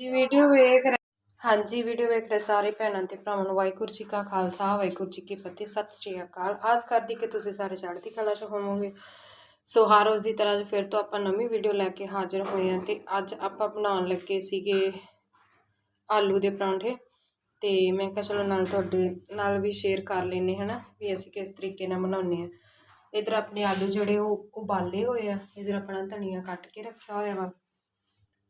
ਜੀ, ਵੀਡੀਓ ਵੇਖ ਰਹੇ ਹਾਂਜੀ, ਵੀਡੀਓ ਵੇਖ ਰਹੇ ਸਾਰੇ ਭੈਣਾਂ ਤੇ ਭਰਾਵਾਂ ਨੂੰ। ਵਾਹਿਗੁਰੂ ਜੀ ਕਾ ਖਾਲਸਾ, ਵਾਹਿਗੁਰੂ ਜੀ ਕੀ ਫਤਿਹ, ਸਤਿ ਸ਼੍ਰੀ ਅਕਾਲ। ਆਸ ਕਰਦੀ ਕਿ ਤੁਸੀਂ ਸਾਰੇ ਚੜ੍ਹਦੀ ਕਲਾ 'ਚ ਹੋਵੋਗੇ। ਸੋ ਹਰ ਰੋਜ਼ ਦੀ ਤਰ੍ਹਾਂ ਅੱਜ ਫਿਰ ਤੋਂ ਆਪਾਂ ਨਵੀਂ ਵੀਡੀਓ ਲੈ ਕੇ ਹਾਜ਼ਰ ਹੋਏ ਹਾਂ ਤੇ ਅੱਜ ਆਪਾਂ ਬਣਾਉਣ ਲੱਗੇ ਸੀਗੇ ਆਲੂ ਦੇ ਪਰਾਂਠੇ। ਤੇ ਮੈਂ ਕਿਹਾ ਚਲੋ ਨਾਲ ਤੁਹਾਡੇ ਨਾਲ ਵੀ ਸ਼ੇਅਰ ਕਰ ਲੈਨੇ ਹਨਾ ਵੀ ਅਸੀਂ ਕਿਸ ਤਰੀਕੇ ਨਾਲ ਬਣਾਉਂਦੇ ਆ ਇਧਰ ਆਪਣੇ ਆਲੂ ਜਿਹੜੇ ਉਹ ਉਬਾਲੇ ਹੋਏ ਆ, ਇਧਰ ਆਪਣਾ ਧਨੀਆ ਕੱਟ ਕੇ ਰੱਖਿਆ ਹੋਇਆ ਵਾ।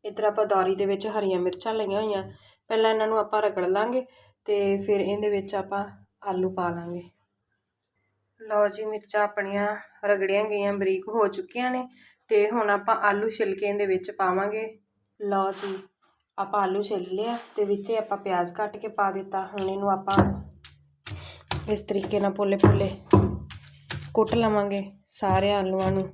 ਇੱਧਰ ਆਪਾਂ ਦੌਰੀ ਦੇ ਵਿੱਚ ਹਰੀਆਂ ਮਿਰਚਾਂ ਲਈਆਂ ਹੋਈਆਂ, ਪਹਿਲਾਂ ਇਹਨਾਂ ਨੂੰ ਆਪਾਂ ਰਗੜ ਲਾਂਗੇ ਤੇ ਫਿਰ ਇਹਦੇ ਵਿੱਚ ਆਪਾਂ ਆਲੂ ਪਾ ਲਾਂਗੇ। ਲਓ ਜੀ, ਮਿਰਚਾਂ ਆਪਣੀਆਂ ਰਗੜੀਆਂ ਗਈਆਂ, ਬਰੀਕ ਹੋ ਚੁੱਕੀਆਂ ਨੇ ਤੇ ਹੁਣ ਆਪਾਂ ਆਲੂ ਛਿਲਕੇ ਇਹਦੇ ਵਿੱਚ ਪਾਵਾਂਗੇ। ਲਓ ਜੀ, ਆਪਾਂ ਆਲੂ ਛਿਲ ਲਿਆ ਤੇ ਵਿੱਚ ਆਪਾਂ ਪਿਆਜ਼ ਕੱਟ ਕੇ ਪਾ ਦਿੱਤਾ। ਹੁਣ ਇਹਨੂੰ ਆਪਾਂ ਇਸ ਤਰੀਕੇ ਨਾਲ ਪੋਲੇ ਪੋਲੇ ਕੁੱਟ ਲਵਾਂਗੇ ਸਾਰੇ ਆਲੂਆਂ ਨੂੰ।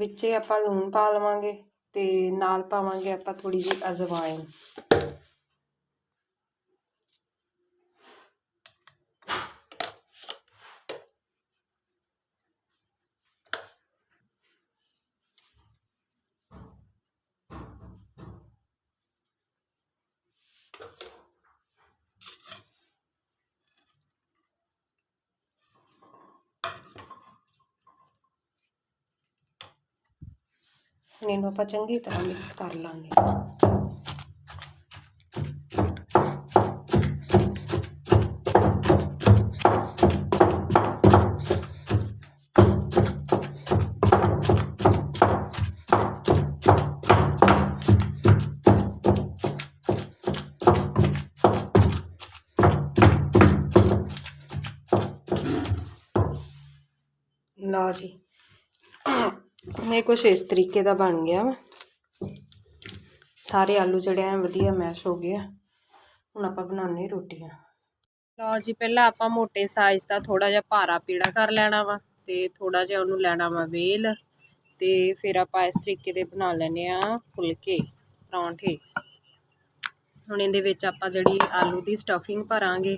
ਵਿੱਚੇ ਆਪਾਂ ਲੂਣ ਪਾ ਲਵਾਂਗੇ ਤੇ ਨਾਲ ਪਾਵਾਂਗੇ ਆਪਾਂ ਥੋੜੀ ਜਿਹੀ ਅਜਵਾਇਨ ਹੁਣ ਇਹਨੂੰ ਆਪਾਂ ਚੰਗੀ ਤਰ੍ਹਾਂ ਮਿਕਸ ਕਰ ਲਾਂਗੇ ਲਓ ਜੀ ਇਹ ਕੁਛ ਇਸ ਤਰੀਕੇ ਦਾ ਬਣ ਗਿਆ ਵਾ। ਸਾਰੇ ਆਲੂ ਜਿਹੜੇ ਆ ਵਧੀਆ ਮੈਸ਼ ਹੋ ਗਏ ਆ। ਹੁਣ ਆਪਾਂ ਬਣਾਉਣੇ ਰੋਟੀਆਂ। ਲਓ ਜੀ, ਪਹਿਲਾਂ ਆਪਾਂ ਮੋਟੇ ਸਾਈਜ਼ ਦਾ ਥੋੜਾ ਜਿਹਾ ਭਾਰਾ ਪੀੜਾ ਕਰ ਲੈਣਾ ਵਾ ਤੇ ਥੋੜਾ ਜਿਹਾ ਉਹਨੂੰ ਲੈਣਾ ਵਾ ਵੇਲ ਤੇ ਫਿਰ ਆਪਾਂ ਇਸ ਤਰੀਕੇ ਦੇ ਬਣਾ ਲੈਣੇ ਆ ਫੁਲਕੇ, ਪਰੌਂਠੇ। ਹੁਣ ਇਹਦੇ ਵਿੱਚ ਆਪਾਂ ਜਿਹੜੀ ਆਲੂ ਦੀ ਸਟਫਿੰਗ ਭਰਾਂਗੇ।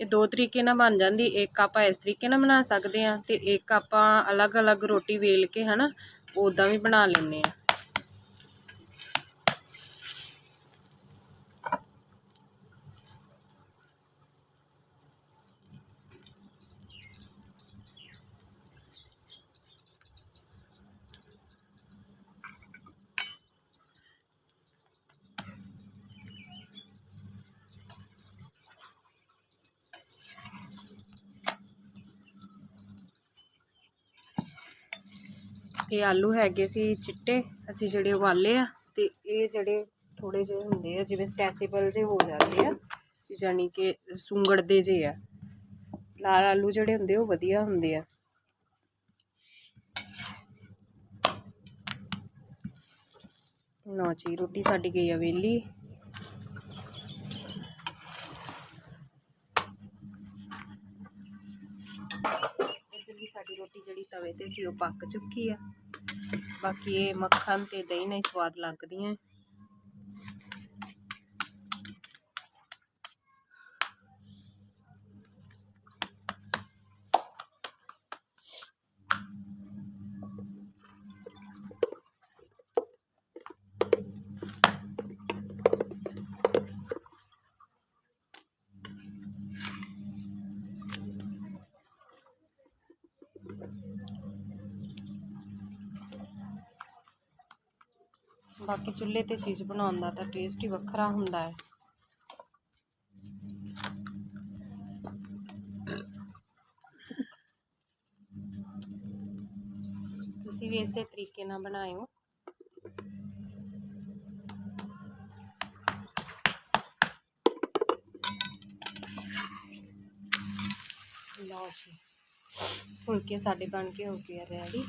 ਇਹ ਦੋ ਤਰੀਕੇ ਨਾਲ ਬਣ ਜਾਂਦੀ, ਇੱਕ ਆਪਾਂ ਇਸ ਤਰੀਕੇ ਨਾਲ ਬਣਾ ਸਕਦੇ ਆ ਤੇ ਇੱਕ ਆਪਾਂ ਅਲੱਗ-ਅਲੱਗ ਰੋਟੀ ਵੇਲ ਕੇ ਹਨਾ ਉਦਾਂ ਵੀ ਬਣਾ ਲੈਂਦੇ ਆ ਇਹ ਆਲੂ ਹੈਗੇ ਸੀ ਚਿੱਟੇ, ਅਸੀਂ ਜਿਹੜੇ ਉਬਾਲੇ ਆ ਤੇ ਇਹ ਜਿਹੜੇ ਥੋੜੇ ਜਿਹੇ ਹੁੰਦੇ ਆ, ਜਿਵੇਂ ਸਟੈਚੇਬਲ ਜੇ ਹੋ ਜਾਂਦੇ ਆ, ਯਾਨੀ ਕਿ ਸੁੰਗੜਦੇ ਜੇ ਆ। ਲਾਲ ਆਲੂ ਜਿਹੜੇ ਹੁੰਦੇ ਉਹ ਵਧੀਆ ਹੁੰਦੇ ਆ। ਲਓ ਜੀ, ਰੋਟੀ ਸਾਡੀ ਗਈ ਆ ਵੇਲੀ ਸਾਡੀ ਰੋਟੀ ਜਿਹੜੀ ਤਵੇ ਤੇ ਸੀ, ਉਹ ਪੱਕ ਚੁੱਕੀ ਆ। ਬਾਕੀ ਇਹ ਮੱਖਣ ਤੇ ਦਹੀਂ ਨਾਲ ਹੀ ਸਵਾਦ ਲੱਗਦੀਆਂ। ਬਾਕੀ ਚੁੱਲ੍ਹੇ ਤੇ ਚੀਜ਼ ਬਣਾਉਣ ਦਾ ਤਾਂ ਟੇਸਟ ਹੀ ਵੱਖਰਾ ਹੁੰਦਾ ਹੈ। ਤੁਸੀਂ ਵੀ ਇਸੇ ਤਰੀਕੇ ਨਾਲ ਬਣਾਇਓ। ਲਓ ਜੀ, ਫੁਲਕੇ ਸਾਡੇ ਬਣ ਕੇ ਹੋ ਗਏ ਆ ਰੈਡੀ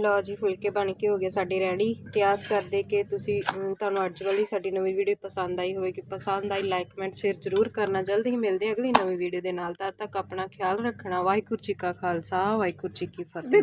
ਲਓ ਜੀ, ਫੁਲਕੇ ਬਣ ਕੇ ਹੋ ਗਏ ਸਾਡੇ ਰੈਡੀ ਤੇ ਆਸ ਕਰਦੇ ਕਿ ਤੁਸੀਂ ਤੁਹਾਨੂੰ ਅੱਜ ਵਾਲੀ ਸਾਡੀ ਨਵੀਂ ਵੀਡੀਓ ਪਸੰਦ ਆਈ ਹੋਵੇਗੀ। ਪਸੰਦ ਆਈ ਲਾਈਕ ਕਮੈਂਟ ਸ਼ੇਅਰ ਜ਼ਰੂਰ ਕਰਨਾ। ਜਲਦੀ ਹੀ ਮਿਲਦੇ ਹਾਂ ਅਗਲੀ ਨਵੀਂ ਵੀਡੀਓ ਦੇ ਨਾਲ। ਤਦ ਤੱਕ ਆਪਣਾ ਖਿਆਲ ਰੱਖਣਾ। ਵਾਹਿਗੁਰੂ ਜੀ ਕਾ ਖਾਲਸਾ, ਵਾਹਿਗੁਰੂ ਜੀ ਕੀ ਫਤਿਹ।